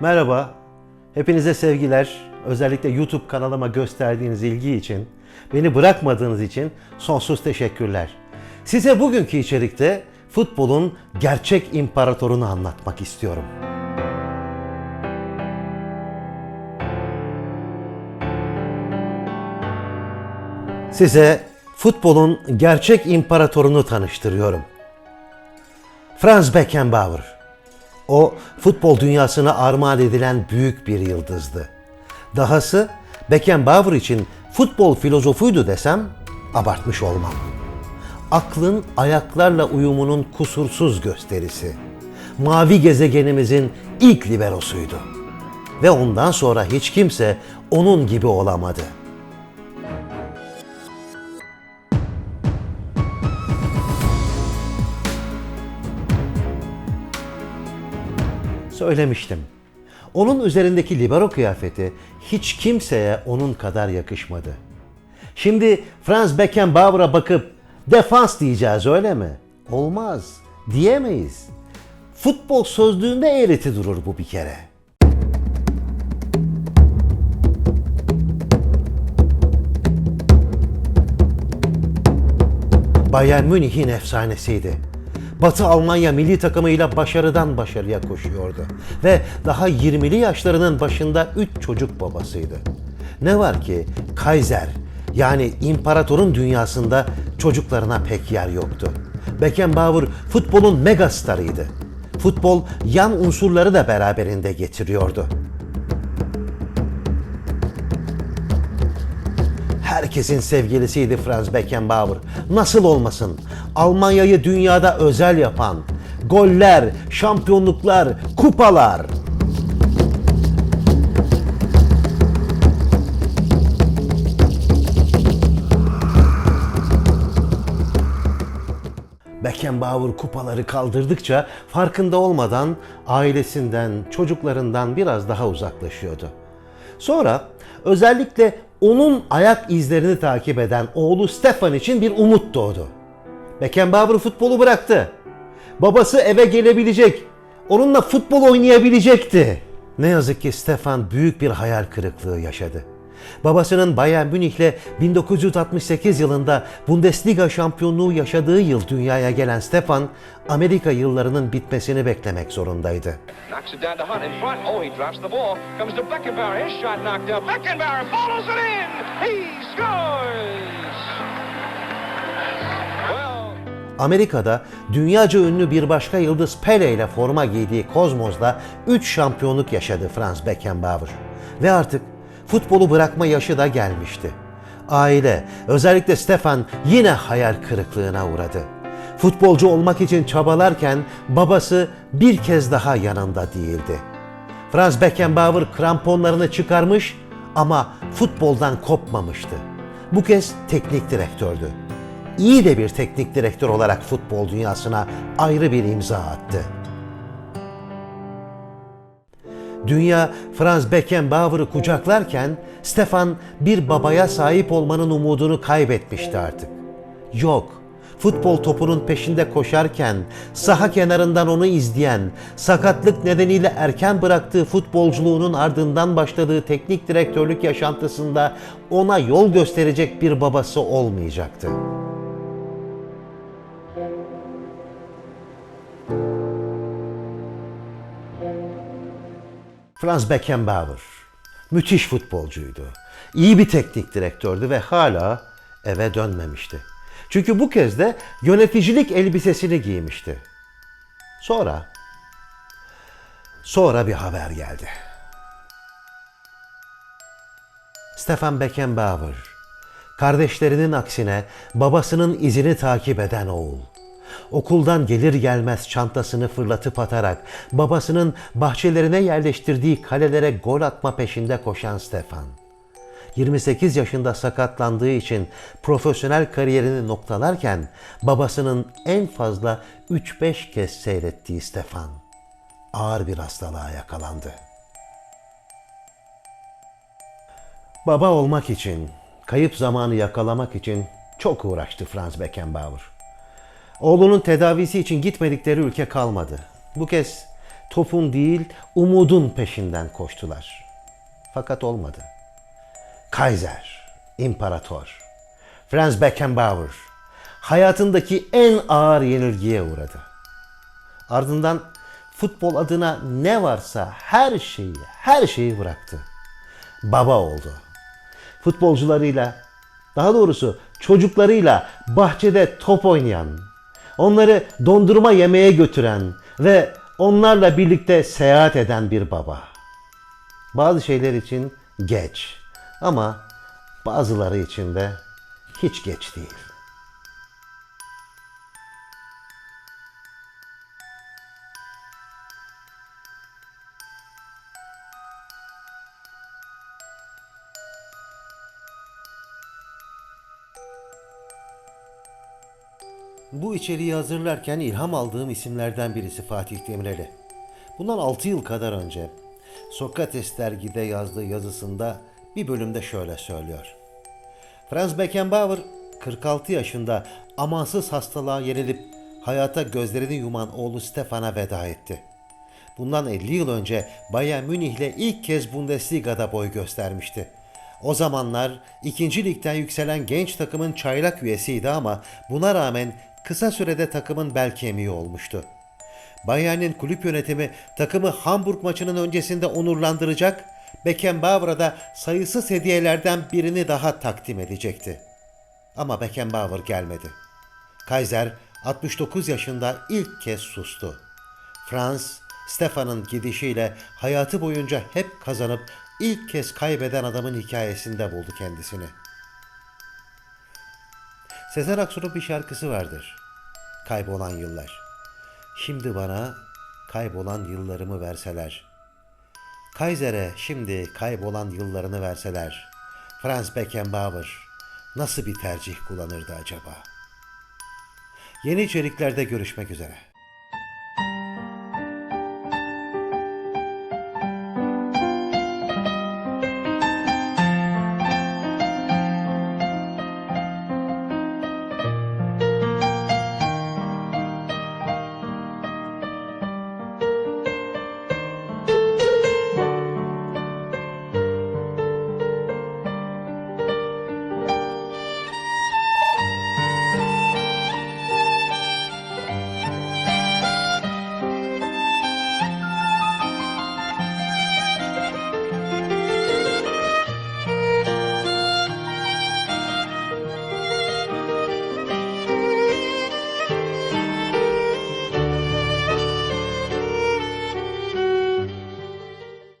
Merhaba, hepinize sevgiler. Özellikle YouTube kanalıma gösterdiğiniz ilgi için, beni bırakmadığınız için sonsuz teşekkürler. Size bugünkü içerikte futbolun gerçek imparatorunu anlatmak istiyorum. Size futbolun gerçek imparatorunu tanıştırıyorum. Franz Beckenbauer. O futbol dünyasına armağan edilen büyük bir yıldızdı. Dahası Beckenbauer için futbol filozofuydu desem abartmış olmam. Aklın ayaklarla uyumunun kusursuz gösterisi. Mavi gezegenimizin ilk liberosuydu. Ve ondan sonra hiç kimse onun gibi olamadı. Söylemiştim. Onun üzerindeki libero kıyafeti hiç kimseye onun kadar yakışmadı. Şimdi Franz Beckenbauer'a bakıp defans diyeceğiz öyle mi? Olmaz. Diyemeyiz. Futbol sözlüğünde eğreti durur bu bir kere. Bayern Münih'in efsanesiydi. Batı Almanya milli takımıyla başarıdan başarıya koşuyordu. Ve daha 20'li yaşlarının başında 3 çocuk babasıydı. Ne var ki Kaiser yani imparatorun dünyasında çocuklarına pek yer yoktu. Beckenbauer futbolun mega starıydı. Futbol yan unsurları da beraberinde getiriyordu. Herkesin sevgilisiydi Franz Beckenbauer. Nasıl olmasın? Almanya'yı dünyada özel yapan, goller, şampiyonluklar, kupalar. Beckenbauer kupaları kaldırdıkça farkında olmadan ailesinden, çocuklarından biraz daha uzaklaşıyordu. Sonra özellikle onun ayak izlerini takip eden oğlu Stefan için bir umut doğdu. Beckenbauer futbolu bıraktı. Babası eve gelebilecek, onunla futbol oynayabilecekti. Ne yazık ki Stefan büyük bir hayal kırıklığı yaşadı. Babasının Bayern Münih'le 1968 yılında Bundesliga şampiyonluğu yaşadığı yıl dünyaya gelen Stefan, Amerika yıllarının bitmesini beklemek zorundaydı. Oh, Amerika'da dünyaca ünlü bir başka yıldız Pele ile forma giydiği Kozmos'da 3 şampiyonluk yaşadı Franz Beckenbauer. Ve artık futbolu bırakma yaşı da gelmişti. Aile, özellikle Stefan yine hayal kırıklığına uğradı. Futbolcu olmak için çabalarken babası bir kez daha yanında değildi. Franz Beckenbauer kramponlarını çıkarmış ama futboldan kopmamıştı. Bu kez teknik direktördü. İyi de bir teknik direktör olarak futbol dünyasına ayrı bir imza attı. Dünya Franz Beckenbauer'ı kucaklarken Stefan bir babaya sahip olmanın umudunu kaybetmişti artık. Yok, futbol topunun peşinde koşarken saha kenarından onu izleyen, sakatlık nedeniyle erken bıraktığı futbolculuğunun ardından başladığı teknik direktörlük yaşantısında ona yol gösterecek bir babası olmayacaktı. Franz Beckenbauer müthiş futbolcuydu. İyi bir teknik direktördü ve hala eve dönmemişti. Çünkü bu kez de yöneticilik elbisesini giymişti. Sonra sonra bir haber geldi. Stefan Beckenbauer kardeşlerinin aksine babasının izini takip eden oğul. Okuldan gelir gelmez çantasını fırlatıp atarak babasının bahçelerine yerleştirdiği kalelere gol atma peşinde koşan Stefan. 28 yaşında sakatlandığı için profesyonel kariyerini noktalarken babasının en fazla 3-5 kez seyrettiği Stefan ağır bir hastalığa yakalandı. Baba olmak için, kayıp zamanı yakalamak için çok uğraştı Franz Beckenbauer. Oğlunun tedavisi için gitmedikleri ülke kalmadı. Bu kez topun değil umudun peşinden koştular. Fakat olmadı. Kaiser, imparator, Franz Beckenbauer hayatındaki en ağır yenilgiye uğradı. Ardından futbol adına ne varsa her şeyi, her şeyi bıraktı. Baba oldu. Futbolcularıyla, daha doğrusu çocuklarıyla bahçede top oynayan, onları dondurma yemeye götüren ve onlarla birlikte seyahat eden bir baba. Bazı şeyler için geç ama bazıları için de hiç geç değil. Bu içeriği hazırlarken ilham aldığım isimlerden birisi Fatih Demireli. Bundan 6 yıl kadar önce Sokrates dergide yazdığı yazısında bir bölümde şöyle söylüyor. Franz Beckenbauer 46 yaşında amansız hastalığa yenilip hayata gözlerini yuman oğlu Stefan'a veda etti. Bundan 50 yıl önce Bayern Münih'le ilk kez Bundesliga'da boy göstermişti. O zamanlar 2. ligden yükselen genç takımın çaylak üyesiydi ama buna rağmen kısa sürede takımın bel kemiği olmuştu. Bayern'in kulüp yönetimi takımı Hamburg maçının öncesinde onurlandıracak, Beckenbauer'a da sayısız hediyelerden birini daha takdim edecekti. Ama Beckenbauer gelmedi. Kaiser 69 yaşında ilk kez sustu. Franz, Stefan'ın gidişiyle hayatı boyunca hep kazanıp ilk kez kaybeden adamın hikayesinde buldu kendisini. Sezen Aksu'nun bir şarkısı vardır. Kaybolan yıllar. Şimdi bana kaybolan yıllarımı verseler. Kaiser'e şimdi kaybolan yıllarını verseler. Franz Beckenbauer nasıl bir tercih kullanırdı acaba? Yeni içeriklerde görüşmek üzere.